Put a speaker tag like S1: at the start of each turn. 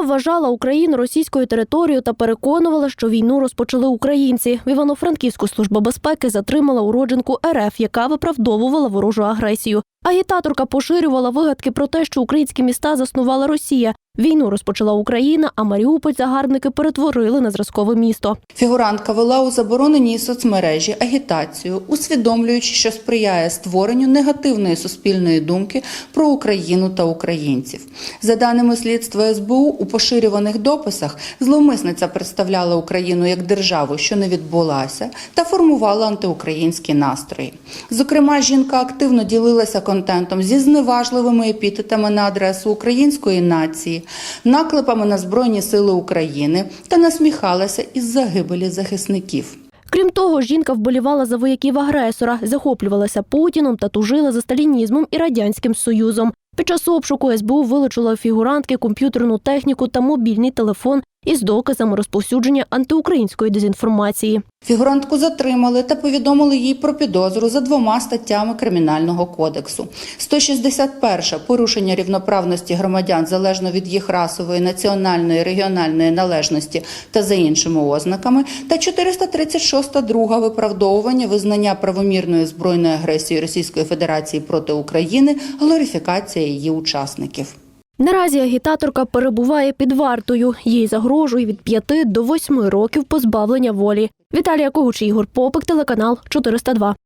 S1: Вважала Україну російською територією та переконувала, що війну розпочали українці. В Івано-Франківську служба безпеки затримала уродженку РФ, яка виправдовувала ворожу агресію. Агітаторка поширювала вигадки про те, що українські міста заснувала Росія. Війну розпочала Україна, а Маріуполь загарбники перетворили на зразкове місто.
S2: Фігурантка вела у забороненій соцмережі агітацію, усвідомлюючи, що сприяє створенню негативної суспільної думки про Україну та українців. За даними слідства СБУ, у поширюваних дописах зловмисниця представляла Україну як державу, що не відбулася, та формувала антиукраїнські настрої. Зокрема, жінка активно ділилася контентом зі зневажливими епітетами на адресу української нації, наклепами на Збройні Сили України та насміхалася із загибелі захисників.
S1: Крім того, жінка вболівала за вояків агресора, захоплювалася Путіном та тужила за сталінізмом і радянським союзом. Під час обшуку СБУ вилучила фігурантки комп'ютерну техніку та мобільний телефон із доказами розповсюдження антиукраїнської дезінформації.
S2: Фігурантку затримали та повідомили їй про підозру за двома статтями Кримінального кодексу: 161 – порушення рівноправності громадян залежно від їх расової, національної, регіональної належності та за іншими ознаками, та 436 друга виправдовування визнання правомірної збройної агресії Російської Федерації проти України, глорифікація її учасників.
S1: Наразі агітаторка перебуває під вартою. Їй загрожує від 5 до 8 років позбавлення волі. Віталія Когуч, Ігор Попик, телеканал 402.